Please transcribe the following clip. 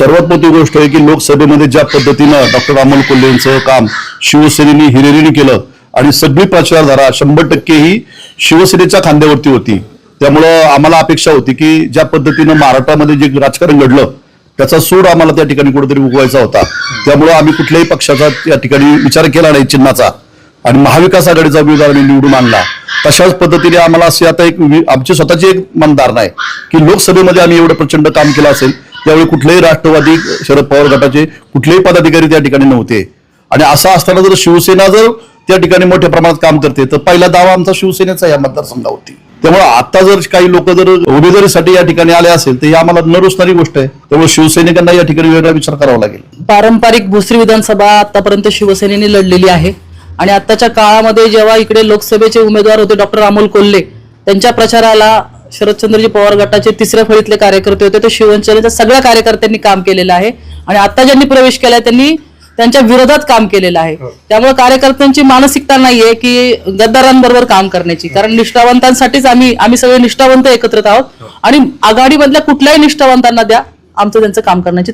सर्वात मोठी गोष्ट आहे की लोकसभेमध्ये ज्या पद्धतीनं डॉक्टर अमोल कोल्हे यांचं काम शिवसेनेने हिरेरीने केलं आणि सगळी प्रचारधारा शंभर टक्के ही शिवसेनेच्या खांद्यावरती होती. त्यामुळं आम्हाला अपेक्षा होती की ज्या पद्धतीनं महाराष्ट्रामध्ये जे राजकारण घडलं त्याचा सूड आम्हाला त्या ठिकाणी कुठेतरी उगवायचा होता. त्यामुळं आम्ही कुठल्याही पक्षाचा त्या ठिकाणी विचार केला नाही चिन्हाचा. आणि महाविकास आघाडीचा उमेदवार आम्ही निवडून आणला. तशाच पद्धतीने आम्हाला असे आता एक आमची स्वतःची एक मनधारणा आहे की लोकसभेमध्ये आम्ही एवढं प्रचंड काम केलं असेल त्यावेळी कुठलेही राष्ट्रवादी शरद पवार गटाचे कुठलेही पदाधिकारी त्या ठिकाणी नव्हते. आणि असं असताना जर शिवसेना जर त्या ठिकाणी मोठ्या प्रमाणात काम करते तर पहिला दावा आमचा शिवसेनेचा या मतदारसंघावरती त्यामुळे आता जर काही लोक जर उमेदवारीसाठी या ठिकाणी आले असेल तर ही आम्हाला न गोष्ट आहे. त्यामुळे शिवसैनिकांना या ठिकाणी वेगळा विचार करावा लागेल. पारंपरिक भोसरी विधानसभा आतापर्यंत शिवसेनेने लढलेली आहे. आणि आताच्या काळामध्ये जेव्हा इकडे लोकसभेचे उमेदवार होते डॉक्टर अमोल कोल्हे त्यांच्या प्रचाराला शरदचंद्रजी पवार गटाचे तिसऱ्या फळीतले कार्यकर्ते होते. ते शिवसेनेच्या सगळ्या कार्यकर्त्यांनी काम केलेलं आहे. आणि आता ज्यांनी प्रवेश केलाय त्यांनी त्यांच्या विरोधात काम केलेलं आहे. त्यामुळे कार्यकर्त्यांची मानसिकता नाहीये की गद्दारांबरोबर काम करण्याची. कारण निष्ठावंतांसाठीच आम्ही आम्ही सगळे निष्ठावंत एकत्रित आहोत. आणि आघाडीमधल्या कुठल्याही निष्ठावंतांना द्या आमचं त्यांचं काम करण्याची